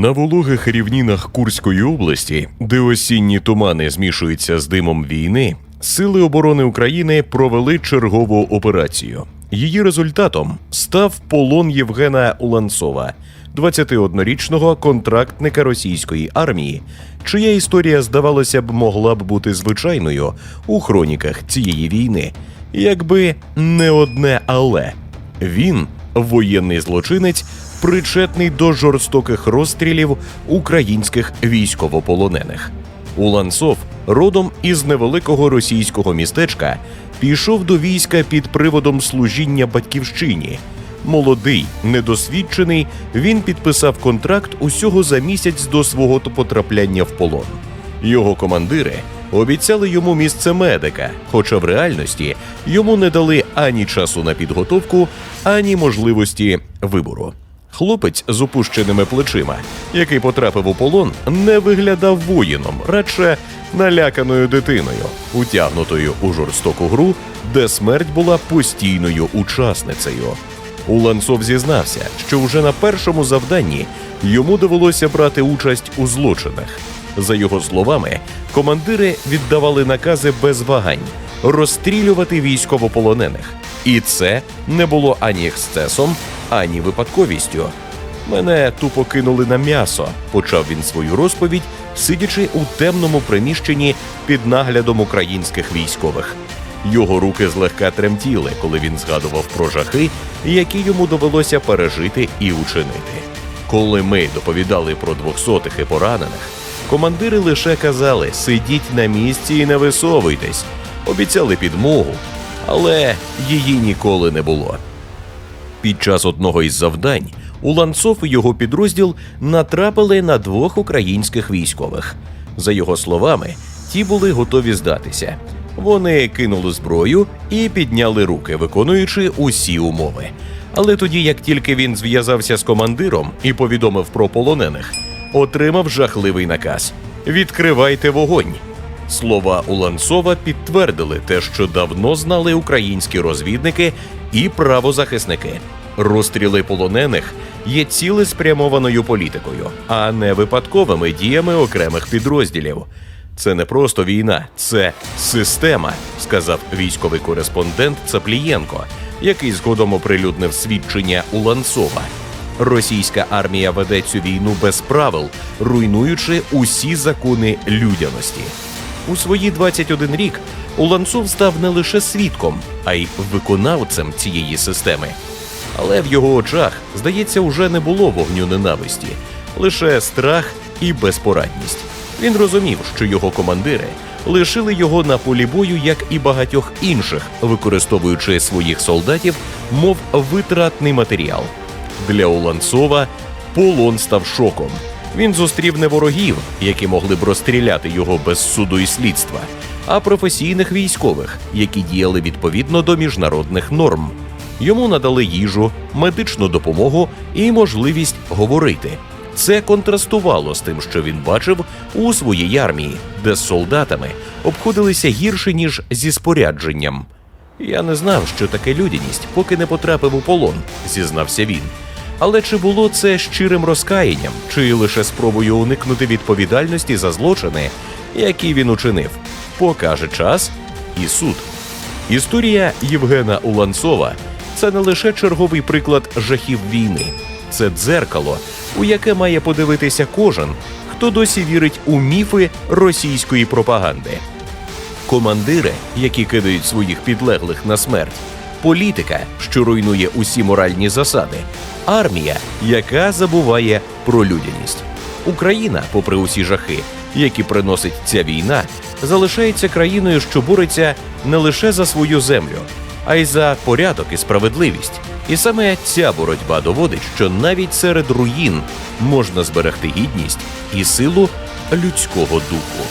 На вологих рівнінах Курської області, де осінні тумани змішуються з димом війни, сили оборони України провели чергову операцію. Її результатом став полон Євгена Уланцова, 21-річного контрактника російської армії, чия історія, здавалося б, могла б бути звичайною у хроніках цієї війни, якби не одне але. Він воєнний злочинець, причетний до жорстоких розстрілів українських військовополонених. Уланцов, родом із невеликого російського містечка, пішов до війська під приводом служіння батьківщині. Молодий, недосвідчений, він підписав контракт усього за місяць до свого потрапляння в полон. Його командири обіцяли йому місце медика, хоча в реальності йому не дали ані часу на підготовку, ані можливості вибору. Хлопець з опущеними плечима, який потрапив у полон, не виглядав воїном, радше наляканою дитиною, утягнутою у жорстоку гру, де смерть була постійною учасницею. Уланцов зізнався, що вже на першому завданні йому довелося брати участь у злочинах. За його словами, командири віддавали накази без вагань розстрілювати військовополонених, і це не було ані ексцесом, ані випадковістю. Мене тупо кинули на м'ясо, почав він свою розповідь, сидячи у темному приміщенні під наглядом українських військових. Його руки злегка тремтіли, коли він згадував про жахи, які йому довелося пережити і учинити. Коли ми доповідали про двохсотих і поранених, командири лише казали: сидіть на місці і не висовуйтесь, обіцяли підмогу, але її ніколи не було. Під час одного із завдань Уланцов і його підрозділ натрапили на двох українських військових. За його словами, ті були готові здатися. Вони кинули зброю і підняли руки, виконуючи усі умови. Але тоді, як тільки він зв'язався з командиром і повідомив про полонених, отримав жахливий наказ: відкривайте вогонь. Слова Уланцова підтвердили те, що давно знали українські розвідники і правозахисники. Розстріли полонених є цілеспрямованою політикою, а не випадковими діями окремих підрозділів. Це не просто війна, це система, сказав військовий кореспондент Цаплієнко, який згодом оприлюднив свідчення Уланцова. Російська армія веде цю війну без правил, руйнуючи усі закони людяності. У свої 21 рік Уланцов став не лише свідком, а й виконавцем цієї системи. Але в його очах, здається, уже не було вогню ненависті, лише страх і безпорадність. Він розумів, що його командири лишили його на полі бою, як і багатьох інших, використовуючи своїх солдатів, мов витратний матеріал. Для Уланцова полон став шоком. Він зустрів не ворогів, які могли б розстріляти його без суду і слідства, а професійних військових, які діяли відповідно до міжнародних норм. Йому надали їжу, медичну допомогу і можливість говорити. Це контрастувало з тим, що він бачив у своїй армії, де з солдатами обходилися гірше ніж зі спорядженням. Я не знав, що таке людяність, поки не потрапив у полон, зізнався він. Але чи було це щирим розкаянням, чи лише спробою уникнути відповідальності за злочини, які він учинив, покаже час і суд. Історія Євгена Уланцова це не лише черговий приклад жахів війни, це дзеркало, у яке має подивитися кожен, хто досі вірить у міфи російської пропаганди. Командири, які кидають своїх підлеглих на смерть, політика, що руйнує усі моральні засади, армія, яка забуває про людяність. Україна, попри усі жахи, які приносить ця війна, залишається країною, що бореться не лише за свою землю, а й за порядок і справедливість. І саме ця боротьба доводить, що навіть серед руїн можна зберегти гідність і силу людського духу.